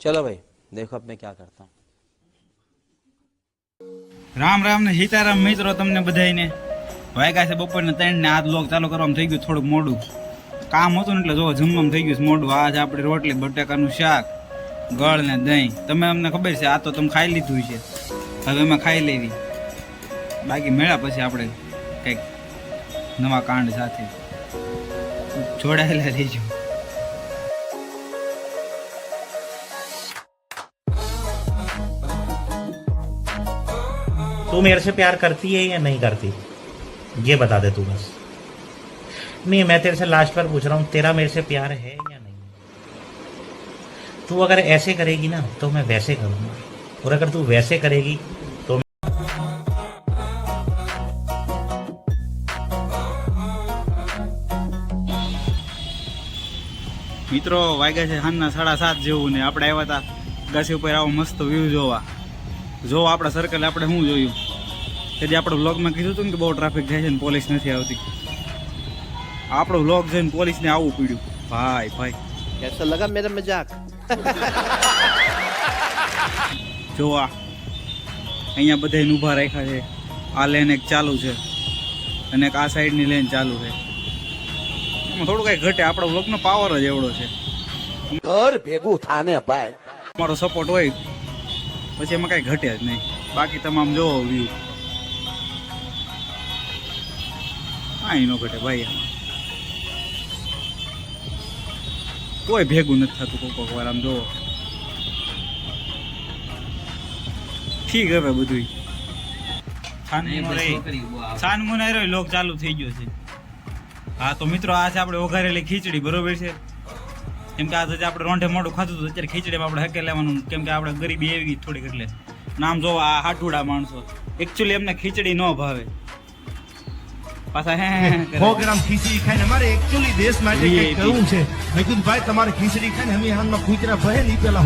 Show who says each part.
Speaker 1: चलो भाई देखो अब मैं क्या करता हूँ
Speaker 2: રામ રામ ને સીતારામ મિત્રો તમને બધાયને વાગ્યા છે બપોરને ત્રણ ને આજ લોક ચાલુ કરવામાં થઈ ગયું થોડુંક મોડું કામ હતું ને એટલે જો જમવામાં થઈ ગયું છે મોડું આજ આપણે રોટલી બટાકાનું શાક ગળ ને દહીં તમે અમને ખબર છે આ તો તમે ખાઈ લીધું છે હવે એમાં ખાઈ લેવી બાકી મેળા પછી આપણે કંઈક નવા કાંડ સાથે જોડાયેલા રહીજો
Speaker 3: तू मेरे से प्यार करती है या नहीं करती ये बता दे तू बस नहीं मैं तेरे से लास्ट बार पूछ रहा हूँ तेरा मेरे से प्यार है या नहीं तू अगर ऐसे करेगी ना तो मैं वैसे करूँगा और अगर तू वैसे करेगी
Speaker 2: મિત્રો વાગ્યા છે સાંજના સાડા સાત જેવું ને આપણે આવ્યા હતા ગાસી ઉપર આવો મસ્ત વ્યૂ જોવા. જો આપણા સર્કલ આપણે શું જોયું? કે જે આપણે બ્લોગમાં કીધું હતું ને કે બહુ ટ્રાફિક થાય છે ને પોલીસ નથી આવતી. આપણો બ્લોગ જોઈને પોલીસને આવવું પડ્યું. ભાઈ ભાઈ.
Speaker 4: કેસો લગા મેરા મજાક.
Speaker 2: જોવા. અહીંયા બધા ઊભા રાખ્યા છે. આ લેન એક ચાલુ છે. અને એક આ સાઈડની લેન ચાલુ છે. વ્લોગમાં થોડું કઈ ઘટે. આપણો વ્લોગનો પાવર જ એવડો છે.
Speaker 4: ઘર ભેગું થાને ભાઈ.
Speaker 2: તમારો સપોર્ટ હોય. પછી એમાં કઈ ઘટે જ નહીં. બાકી તમામ જોવો વ્યૂ કાંઈ નો ઘટે ભાઈ કોઈ ભેગું નથી થતું કોઈ કોઈક વાર આમ જોવો. ઠીક હવે બધું છાન મુનાયરો લોક ચાલુ થઈ ગયો છે. હા તો મિત્રો આ છે આપણે વઘારેલી ખીચડી બરોબર છે? કેમ કે આજે આપણે રોંઢે મોઢું ખાધું હતું અત્યારે ખીચડીમાં આપણે હકે લેવાનું કેમ કે આપણે ગરીબી એવી થોડીક એટલે. નામ જોવા આ હાટુડા માણસો. એકચ્યુઅલી એમને ખીચડી ન ભાવે. પાછા હે
Speaker 5: સો ગ્રામ ખીચડી ખાઈને મારે એકચ્યુઅલી દેશ માટે કરવું છે. મેં કીધું ભાઈ તમારે ખીચડી ખાઈને અમે હાલમાં કૂતરા ભરે ને પેલા